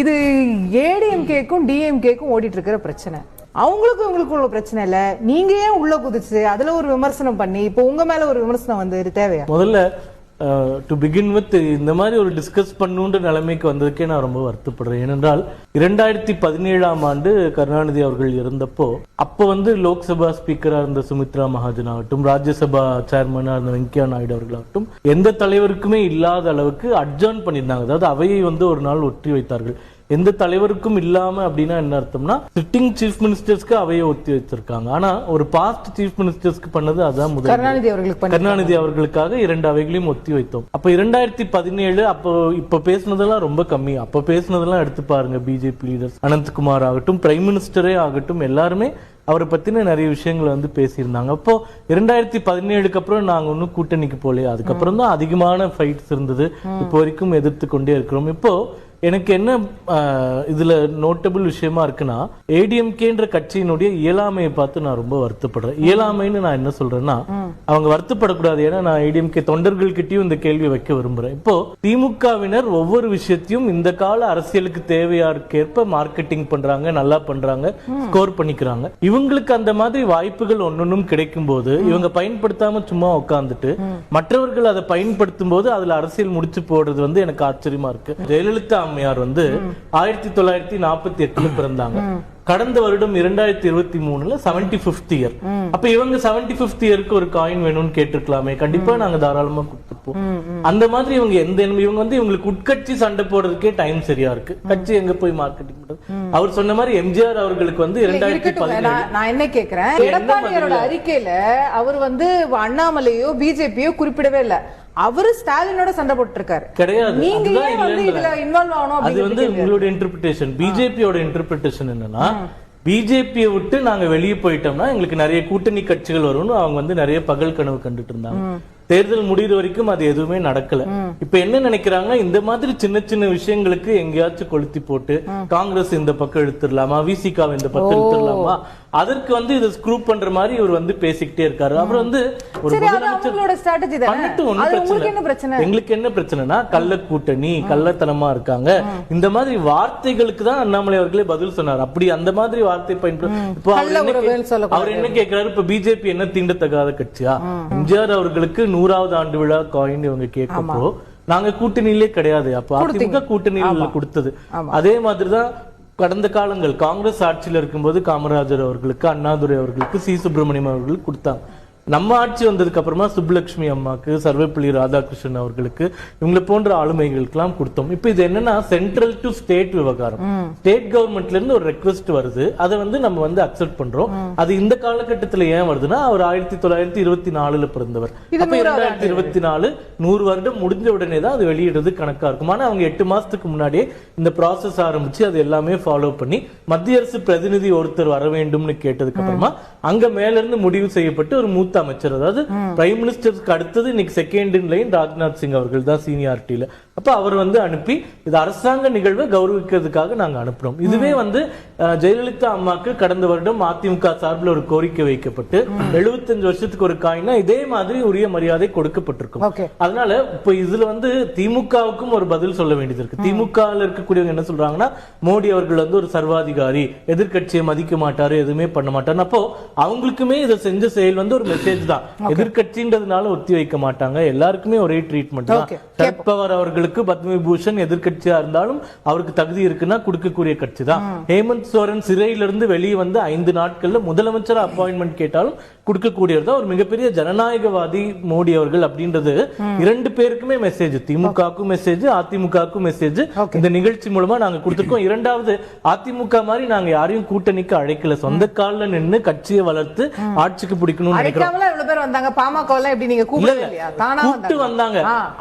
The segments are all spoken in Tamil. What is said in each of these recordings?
இது ஏடிஎம்கேக்கும் டிஎம்கேக்கும் ஓடிட்டு இருக்கிற பிரச்சனை. அவங்களுக்கும் இவங்களுக்கும் உள்ள பிரச்சனை இல்ல. நீங்க ஏன் உள்ள குதிச்சு அதுல ஒரு விமர்சனம் பண்ணி இப்போ உங்க மேல ஒரு விமர்சனம் வந்து தேவையா? முதல்ல டு பிகின் வித் இந்த மாதிரி ஒரு டிஸ்கஸ் பண்ணுன்ற நிலைமைக்கு வந்ததுக்கே நான் ரொம்ப வருத்தப்படுறேன். ஏனென்றால் இரண்டாயிரத்தி பதினேழாம் ஆண்டு கருணாநிதி அவர்கள் இருந்தப்போ அப்போ வந்து லோக்சபா ஸ்பீக்கராக இருந்த சுமித்ரா மகாஜன் ஆகட்டும் ராஜ்யசபா சேர்மனா இருந்த வெங்கையா நாயுடு அவர்களாகட்டும் எந்த தலைவருக்குமே இல்லாத அளவுக்கு அட்ஜான் பண்ணியிருந்தாங்க. அதாவது அவையை வந்து ஒரு நாள் ஒற்றி வைத்தார்கள். எந்த தலைவருக்கும் இல்லாம அப்படின்னா என்ன அர்த்தம்னா சிட்டிங் சீஃப் மினிஸ்டர்ஸ்க்கு அவையை ஒத்தி வச்சிருக்காங்க. ஆனா ஒரு பாஸ்ட் சீஃப் மினிஸ்டர்ஸ்க்கு பண்ணது அதான் முதல் கருணாநிதி அவர்களுக்கு கருணாநிதி அவர்களுக்காக இரண்டு அவைகளையும் ஒத்தி வைத்தோம். அப்ப இரண்டாயிரத்தி பதினேழு அப்போ இப்ப பேசுனதெல்லாம் ரொம்ப கம்மி. அப்ப பேசுனதெல்லாம் எடுத்து பாருங்க பிஜேபி லீடர்ஸ் அனந்த்குமார் ஆகட்டும் பிரைம் மினிஸ்டரே ஆகட்டும் எல்லாருமே அவரை பத்தின நிறைய விஷயங்களை வந்து பேசியிருந்தாங்க. அப்போ இரண்டாயிரத்தி பதினேழுக்கு அப்புறம் நாங்க ஒன்றும் கூட்டணிக்கு போகலையா. அதுக்கப்புறம் தான் அதிகமான ஃபைட்ஸ் இருந்தது. இப்போ வரைக்கும் எதிர்த்து கொண்டே இருக்கிறோம். இப்போ எனக்கு என்ன இதுல நோட்டபிள் விஷயமா இருக்குன்னா ஏடிஎம்கேன்ற கட்சியினுடைய இயலாமையை பார்த்து நான் ரொம்ப வருத்தப்படுறேன். இயலாமைன்னு நான் என்ன சொல்றேன்னா அவங்க வருத்தப்படக்கூடாது. ஏன்னா நான் ஏடிஎம்கே தொண்டர்கள் கிட்டயும் இந்த கேள்வி வைக்க விரும்புறேன். இப்போ திமுகவினர் ஒவ்வொரு விஷயத்தையும் இந்த கால அரசியலுக்கு தேவையாற்கேற்ப மார்க்கெட்டிங் பண்றாங்க நல்லா பண்றாங்க ஸ்கோர் பண்ணிக்கிறாங்க. இவங்களுக்கு அந்த மாதிரி வாய்ப்புகள் ஒன்னொன்னும் கிடைக்கும் போது இவங்க பயன்படுத்தாம சும்மா உட்கார்ந்துட்டு மற்றவர்கள் அதை பயன்படுத்தும் போது அதுல அரசியல் முடிச்சு போடுறது வந்து எனக்கு ஆச்சரியமா இருக்கு. ஜெயலலிதா அம்மையார் வந்து ஆயிரத்தி தொள்ளாயிரத்தி நாற்பத்தி எட்டுல பிறந்தாங்க. கடந்த வருடம் இரண்டாயிரத்தி இருபத்தி மூணுல செவன்டி பிப்த் இயர் அப்ப இவங்க செவன்டி பிப்த் இயருக்கு ஒரு காயின் வேணும்னு கேட்டிருக்கலாமே. கண்டிப்பா நாங்க தாராளமா கொடுத்துப்போம். அந்த மாதிரி இவங்க எந்த இவங்க வந்து இவங்களுக்கு உட்கட்சி சண்டை போடுறதுக்கே டைம் சரியா இருக்கு. கட்சி எங்க போய் மார்க்கெட்டிங் பண்றது? அவர் சொன்ன மாதிரி எம்ஜிஆர் அவர்களுக்கு வந்து இரண்டாயிரத்தி பதினேழு. நான் என்ன கேக்குறேன்? எடப்பாடியாரோட? அறிக்கையில அவர் வந்து அண்ணாமலையோ பிஜேபியோ குறிப்பிடவே இல்ல. அவரு ஸ்டாலினோட சண்டை போட்டு இருக்காரு கிடையாது. நீங்க வந்து இதுல. இன்வால்வ் ஆகணும் அது வந்து உங்களுடைய இன்டர்பிரிட்டேஷன் பிஜேபியோட இன்டர்பிரிட்டேஷன் என்னன்னா பிஜேபியை விட்டு நாங்க வெளியே போயிட்டோம்னா எங்களுக்கு நிறைய கூட்டணி கட்சிகள் வரும்னு அவங்க வந்து நிறைய பகல் கனவு கண்டுட்டு இருந்தாங்க. தேர்தல் முடிகிற வரைக்கும் அது எதுவுமே நடக்கல. இப்ப என்ன நினைக்கிறாங்கன்னா இந்த மாதிரி சின்ன சின்ன விஷயங்களுக்கு எங்கேயாச்சும் கொளுத்தி போட்டு காங்கிரஸ் இந்த பக்கம் இழுத்துடலாமா? விசிகா இந்த பக்கம் இழுத்துடலாமா? அதற்கு வந்து இதை ஸ்க்ரூ பண்ற மாதிரி இவர் வந்து பேசிக்கிட்டே இருக்காரு. அவர் வந்து ஒரு முதலமைச்சர் அவங்களோட ஸ்ட்ராட்டஜி தானே? பண்ணிட்டு ஒண்ணும் அது பிரச்சனை உங்களுக்கு என்ன இல்ல. பிரச்சனை? எங்களுக்கு என்ன பிரச்சனைனா கள்ள கூட்டணி கள்ளத்தனமா இருக்காங்க. இந்த மாதிரி வார்த்தைகளுக்கு தான் அண்ணாமலை அவர்களே பதில் சொன்னார். அப்படி அந்த மாதிரி வார்த்தை பயன்படுத்த இப்போ அவர் என்ன உறவுன்னு கே- சொல்லக்கூடாது. அவர் என்ன கேக்குறாரு? இப்ப பிஜேபி என்ன தீண்டத்தகாத கட்சியா? எம்ஜிஆர் அவர்களுக்கு நூறாவது ஆண்டு விழா காயின் இவங்க கேட்கப்போ நாங்க கூட்டணியிலே கிடையாது. அப்ப அதிமுக கூட்டணியில் கொடுத்தது. அதே மாதிரிதான் கடந்த காலங்கள் காங்கிரஸ் ஆட்சியில் இருக்கும்போது காமராஜர் அவர்களுக்கு அண்ணாதுரை அவர்களுக்கு சி. சுப்பிரமணியம் அவர்களுக்கு கொடுத்தாங்க. நம்ம ஆட்சி வந்ததுக்கு அப்புறமா சுப்புலட்சுமி அம்மாக்கு சர்வேப்பள்ளி ராதாகிருஷ்ணன் அவர்களுக்கு இவங்களை போன்ற ஆளுமைகளுக்கெல்லாம் கொடுத்தோம். இப்போ இது என்னன்னா சென்ட்ரல் டு ஸ்டேட் விவகாரம். ஸ்டேட் கவர்மெண்ட்ல இருந்து ஒரு ரெக்வெஸ்ட் வருது. அதை வந்து நம்ம வந்து அக்செப்ட் பண்றோம். அது இந்த காலகட்டத்துல ஏன் வருதுன்னா அவர் ஆயிரத்தி தொள்ளாயிரத்தி இருபத்தி நாலுல பிறந்தவர். அப்ப இரண்டாயிரத்தி இருபத்தி நாலு நூறு வருடம் முடிஞ்ச உடனே தான் அது வெளியிடுறது கணக்கா இருக்கும். ஆனா அவங்க எட்டு மாசத்துக்கு முன்னாடியே இந்த ப்ராசஸ் ஆரம்பிச்சு அது எல்லாமே ஃபாலோ பண்ணி மத்திய அரசு பிரதிநிதி ஒருத்தர் வர வேண்டும்னு கேட்டதுக்கு அப்புறமா அங்க மேல இருந்து முடிவு செய்யப்பட்டு ஒரு மூத்த அமைச்சர். அதாவது பிரைம் மினிஸ்டருக்கு அடுத்தது இன்னைக்கு second in line Rajnath Singh அவர்கள் தான் சீனியாரிட்டியில அப்ப அவர் வந்து அனுப்பி இது அரசாங்க நிகழ்வை கௌரவிக்கிறதுக்காக நாங்க அனுப்புறோம். இதுவே வந்து ஜெயலலிதா அம்மாக்கு கடந்த வருடம் அதிமுக சார்பில் ஒரு கோரிக்கை வைக்கப்பட்டு 75 வருஷத்துக்கு ஒரு காயினா இதே மாதிரி உரிய மரியாதை கொடுக்கப்பட்டிருக்கும். அதனால இப்ப இதுல வந்து திமுகவுக்கும் ஒரு பதில் சொல்ல வேண்டியது இருக்கு. திமுக இருக்கக்கூடியவங்க என்ன சொல்றாங்கன்னா மோடி அவர்கள் வந்து ஒரு சர்வாதிகாரி எதிர்க்கட்சியை மதிக்க மாட்டாரு எதுவுமே பண்ண மாட்டாரு அப்போ அவங்களுக்குமே இதை செஞ்ச செயல் வந்து ஒரு மெசேஜ் தான். எதிர்க்கட்சின்றதுனால ஒத்தி வைக்க மாட்டாங்க. எல்லாருக்குமே ஒரே ட்ரீட்மெண்ட் தான். Okay. சரத்பவார் அவர்களுக்கு பத்ம விபூஷன் எதிர்க்கட்சியா இருந்தாலும் அவருக்கு தகுதி இருக்குன்னா கொடுக்கக்கூடிய கட்சி தான். ஹேமந்த் சோரன் சிறையிலிருந்து வெளியே வந்து ஐந்து நாட்கள்ல முதலமைச்சர் அப்பாயின்மெண்ட் கேட்டாலும் கொடுக்கக்கூடியவர் தான் ஒரு மிகப்பெரிய ஜனநாயகவாதி மோடி அவர்கள் அப்படின்றது இரண்டு பேருக்குமே மெசேஜ் திமுகவுக்கும் மெசேஜ் அதிமுகவுக்கும் மெசேஜ் இந்த நிகழ்ச்சி மூலமா நாங்க கொடுத்திருக்கோம். இரண்டாவது அதிமுக மாதிரி நாங்க யாரையும் கூட்டணிக்கு அழைக்கல. சொந்த கால்ல நின்னு கட்சியை வளர்த்து ஆட்சிக்கு பிடிக்கணும்னு நினைக்கிறோம். இவ்வளவு கூப்பிட்டு வந்தாங்க.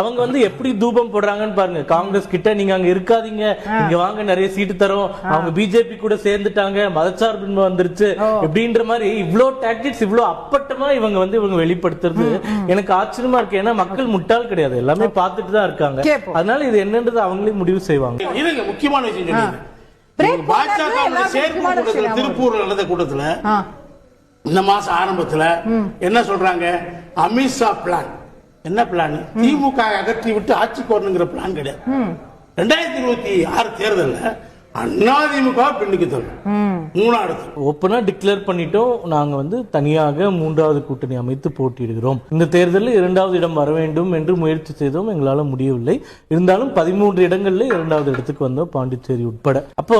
அவங்க வந்து எப்படி தூபம் போடுறாங்கன்னு பாருங்க. காங்கிரஸ் கிட்ட நீங்க அங்க இருக்காதீங்க. இங்க வாங்க நிறைய சீட்டு தரோம். அவங்க பிஜேபி கூட சேர்ந்துட்டாங்க. மதச்சார்பின்மை வந்துருச்சு. இப்படின்ற மாதிரி இவ்ளோ டாக்டிக்ஸ் இவ்ளோ அப்பட்டமா இவங்க வந்து இவங்க வெளிப்படுத்துறது எனக்கு ஆச்சரியமா இருக்கு. ஏன்னா மக்கள் முட்டாள் கிடையாது. எல்லாமே பார்த்துட்டு தான் இருக்காங்க. அதனால இது என்னன்றது அவங்களே முடிவு செய்வாங்க. இருங்க முக்கியமான விஷயம் பாஜக சேர்ப்பு கூட்டத்துல திருப்பூர்ல நடந்த கூட்டத்துல. இந்த மாசம் ஆரம்பத்துல என்ன சொல்றாங்க? அமித்ஷா பிளான் என்ன பிளான் திமுக அகற்றி விட்டு ஆட்சிக்கு வரணுங்கிற பிளான் கிடையாது. ரெண்டாயிரத்தி இருபத்தி ஆறு தேர்தல்ல அதிமுக பின்னுக்கு தள்ளும் மூணாம் இடத்துல ஓப்பனா டிக்ளேர் பண்ணிட்டோம் நாங்க வந்து தனியாக மூன்றாவது கூட்டணி அமைத்து போட்டியிடுகிறோம். இந்த தேர்தலில் இரண்டாவது இடம் வர வேண்டும் என்று முயற்சி செய்தோம் எங்களால முடியவில்லை. இருந்தாலும் பதிமூன்று இடங்கள்ல இரண்டாவது இடத்துக்கு வந்தோம் பாண்டிச்சேரி உட்பட. அப்போ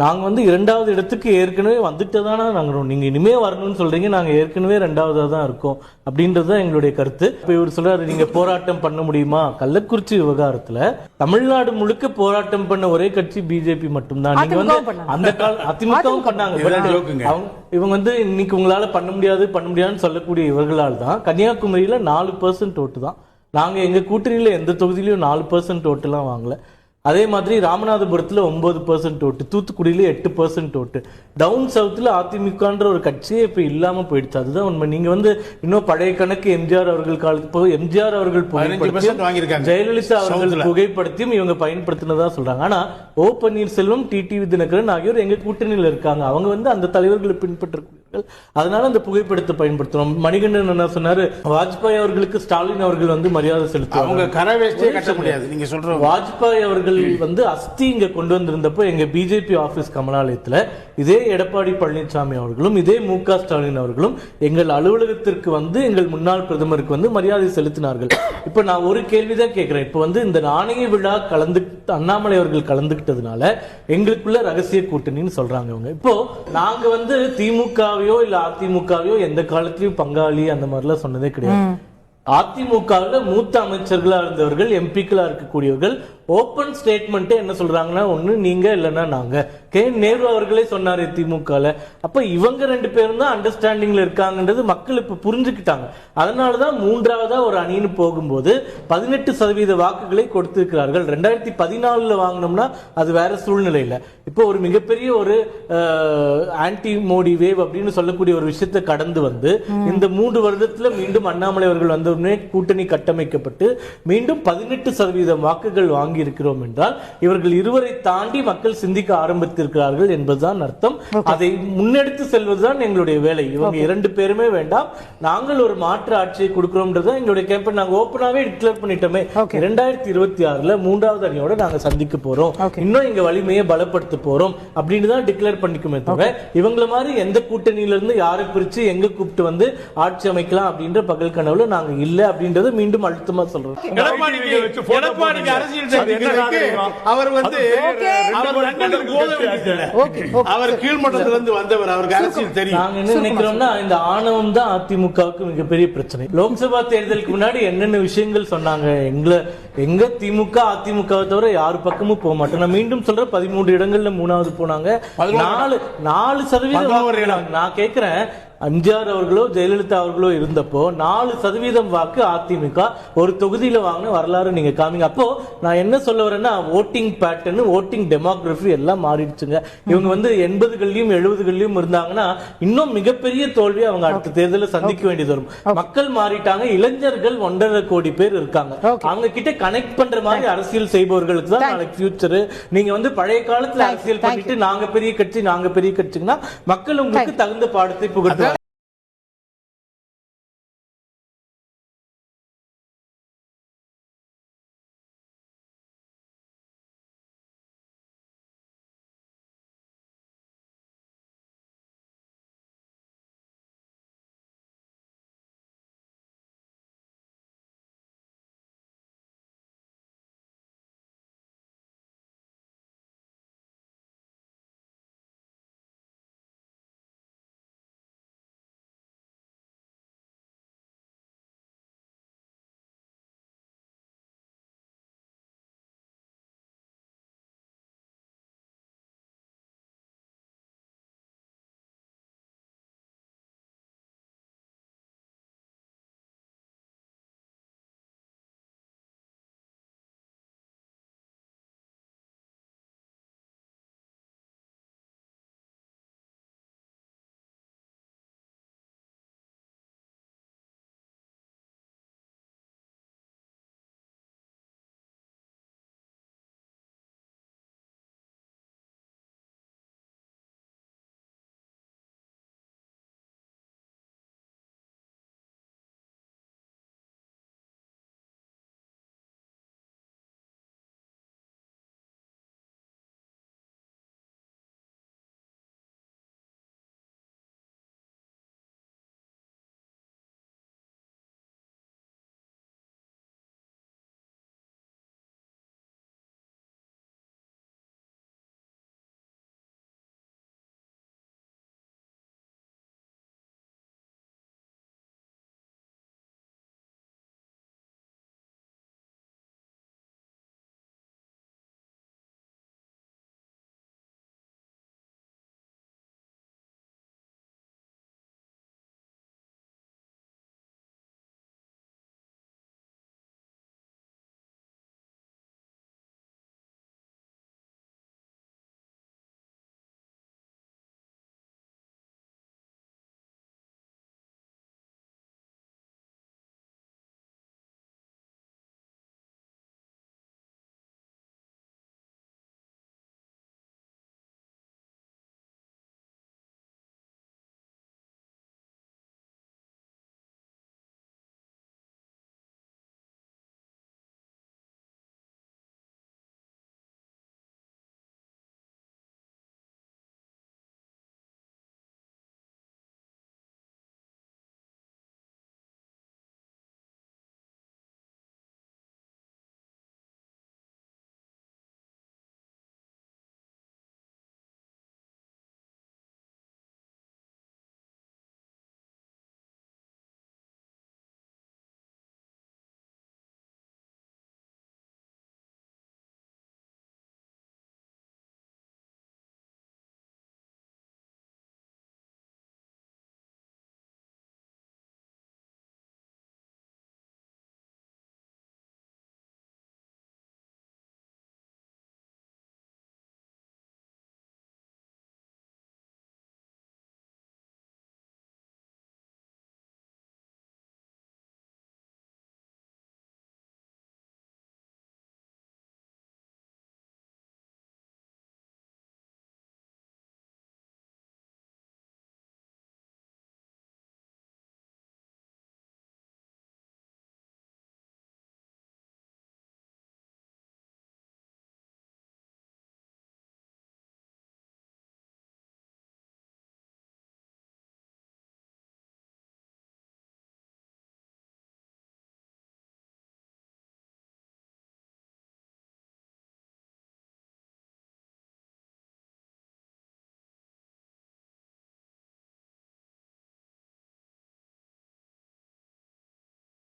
நாங்க வந்து இரண்டாவது இடத்துக்கு ஏற்கனவே வந்துட்டு தானே நாங்க நீங்க இனிமே வரணும்னு சொல்றீங்க நாங்க ஏற்கனவே ரெண்டாவதா தான் இருக்கோம். அப்படின்றது தான் எங்களுடைய கருத்து. இப்ப இவர் சொல்றாரு நீங்க போராட்டம் பண்ண முடியுமா? கள்ளக்குறிச்சி விவகாரத்துல தமிழ்நாடு முழுக்க போராட்டம் பண்ண ஒரே கட்சி பிஜேபி மட்டும்தான். நீங்க வந்து அதிமுகவும் பண்ணாங்க. அந்த கால அதிமுகவும் பண்ணாங்க. இவங்க வந்து இன்னைக்கு உங்களால பண்ண முடியாது பண்ண முடியாதுன்னு சொல்லக்கூடிய இவர்களால் தான் கன்னியாகுமரியில நாலு பர்சன்ட் ஓட்டு தான். நாங்க எங்க கூட்டணியில எந்த தொகுதியிலயும் நாலு பர்சன்ட் ஓட்டுலாம் வாங்கல. அதே மாதிரி ராமநாதபுரத்துல ஒன்பது பர்சன்ட் ஓட்டு தூத்துக்குடியில எட்டு பர்சன்ட் ஓட்டு. டவுன் சவுத்துல அதிமுகன்ற ஒரு கட்சியே இப்ப இல்லாம போயிடுச்சு. அதுதான் உண்மை. நீங்க வந்து இன்னும் பழைய கணக்கு எம்ஜிஆர் அவர்கள் காலத்து போய் எம்ஜிஆர் அவர்கள் 15% புகைப்படத்தையும். ஜெயலலிதா அவர்கள். புகைப்படத்தையும் இவங்க பயன்படுத்தினதா சொல்றாங்க. ஆனா ஓ பன்னீர்செல்வம் டிடிவி தினகரன் ஆகியோர் எங்க கூட்டணியில இருக்காங்க. அவங்க வந்து அந்த தலைவர்களை பின்பற்றக்கூடியவர்கள் அதனால அந்த புகைப்படத்தை பயன்படுத்துறோம். மணிகண்டன் என்ன சொன்னாரு வாஜ்பாய் அவர்களுக்கு ஸ்டாலின் அவர்கள் வந்து மரியாதை அவங்க கட்ட முடியாது. நீங்க சொல்ற வாஜ்பாய் அவர்கள் வந்து அஸ்தி இங்க கொண்டு வந்திருந்தப்போ எங்க பிஜேபி ஆபீஸ் கமலாலயத்துல இதே எடப்பாடி பழனிசாமி அவர்களும் இதே மு க ஸ்டாலின் அவர்களும் எங்கள் அலுவலகத்திற்கு வந்து எங்கள் முன்னாள் பிரதமருக்கு வந்து மரியாதை செலுத்தினார்கள். இப்ப நான் ஒரு கேள்விதான் கேட்கிறேன் இப்ப வந்து இந்த நாணய விழா கலந்து அண்ணாமலை அவர்கள் கலந்துகிட்டதுனால எங்களுக்குள்ள ரகசிய கூட்டணின்னு சொல்றாங்க அவங்க இப்போ நாங்க வந்து திமுகவையோ இல்ல அதிமுகவையோ எந்த காலத்திலயும் பங்காளி அந்த மாதிரிலாம் சொன்னதே கிடையாது. அதிமுகவில் மூத்த அமைச்சர்களா இருந்தவர்கள் எம்பிக்களா இருக்கக்கூடியவர்கள் ஓபன் ஸ்டேட்மெண்ட் என்ன சொல்றாங்கன்னா ஒண்ணு நீங்க இல்லைன்னா நாங்க. கே. நேரு அவர்களே சொன்னாரு திமுகல. அப்ப இவங்க ரெண்டு பேரும் தான் அண்டர்ஸ்டாண்டிங்ல இருக்காங்கன்றது மக்கள் இப்ப புரிஞ்சுக்கிட்டாங்க. அதனாலதான் மூன்றாவதா ஒரு அணின்னு போகும்போது பதினெட்டு சதவீத வாக்குகளை கொடுத்திருக்கிறார்கள். ரெண்டாயிரத்தி பதினாலுல வாங்கினோம்னா அது வேற சூழ்நிலையில. இப்போ ஒரு மிகப்பெரிய ஒரு ஆன்டி மோடி வேவ் அப்படின்னு சொல்லக்கூடிய ஒரு விஷயத்தை கடந்து வந்து இந்த மூன்று வருடத்துல மீண்டும் அண்ணாமலை அவர்கள் வந்த உடனே கூட்டணி கட்டமைக்கப்பட்டு மீண்டும் பதினெட்டு சதவீதம் வாக்குகள் வாங்கி இருக்கிறோம் என்றால் இவர்கள் இருவரை தாண்டி மக்கள் சிந்திக்க ஆரம்பித்திருக்கிறார்கள் என்பதுதான் அர்த்தம். அதை முன்னெடுத்து செல்வதுதான் எங்களுடைய வேலை. இவங்க இரண்டு பேருமே வேண்டாம். நாங்கள் ஒரு மாற்று ஆட்சியை கொடுக்கிறோம்ன்றது எங்களுடைய கேம்பெயின் நாங்க ஓப்பனாவே டிக்ளேர் பண்ணிட்டோமே. இரண்டாயிரத்தி இருபத்தி ஆறுல மூன்றாவது அணியோட நாங்க சந்திக்க போறோம். இன்னும் எங்க வலிமையை பலப்படுத்த போறோம் அப்படின்னு தான் டிக்ளேர் பண்ணிக்குமே தவிர இவங்கள மாதிரி எந்த கூட்டணியில இருந்து யாரை பிரிச்சு எங்க கூப்பிட்டு வந்து ஆட்சி அமைக்கலாம் அப்படின்ற பகல் கனவுல நாங்க இல்ல அப்படின்றத மீண்டும் அழுத்தமா சொல்றோம். எடப்பாடிக்கு அரசியல் அவர் வந்து அவர் லண்டனுக்கு போக வேண்டியதில்லை. Okay okay. அவர் கீழ்மட்டத்துல இருந்து வந்தவர் அவருக்கு அரசியல் தெரியும். நாங்க என்ன நினைக்கிறோம்னா இந்த ஆணவம் தான் அதிமுகவுக்கு மிகப்பெரிய பிரச்சனை. லோக்சபா தேர்தலுக்கு முன்னாடி என்னென்ன விஷயங்கள் சொன்னாங்க? எங்களை எங்க திமுக அதிமுகவை தவிர யாரு பக்கமும் போக மாட்டோம். நான் மீண்டும் சொல்றேன் பதிமூன்று இடங்கள்ல மூணாவது போனாங்க. நாலு நாலு சதவீதம். நான் கேட்கிறேன் எம்ஜிஆர் அவர்களோ ஜெயலலிதா அவர்களோ இருந்தப்போ நாலு சதவீதம் வாக்கு அதிமுக ஒரு தொகுதியில வாங்கின வரலாறு நீங்க காமிங்க. அப்போ நான் என்ன சொல்ல வரேன்னா ஓட்டிங் பேட்டர்ன் ஓட்டிங் டெமோகிராஃபி எல்லாம் மாறிடுச்சுங்க. இவங்க வந்து எண்பதுகள்லயும் எழுபதுகள்லயும் இருந்தாங்கன்னா இன்னும் மிகப்பெரிய தோல்வி அவங்க அடுத்த தேர்தலில் சந்திக்க வேண்டியது வரும். மக்கள் மாறிட்டாங்க. இளைஞர்கள் ஒன்றரை கோடி பேர் இருக்காங்க. அவங்க கிட்ட கனெக்ட் பண்ற மாதிரி அரசியல் செய்பவர்களுக்கு தான் நாளைக்கு ஃபியூச்சர் நீங்க வந்து பழைய காலத்துல அரசியல் பண்ணிட்டு நாங்க பெரிய கட்சி நாங்க பெரிய கட்சிங்கன்னா மக்கள் உங்களுக்கு தகுந்த பாடத்தை புகட்டுவாங்க.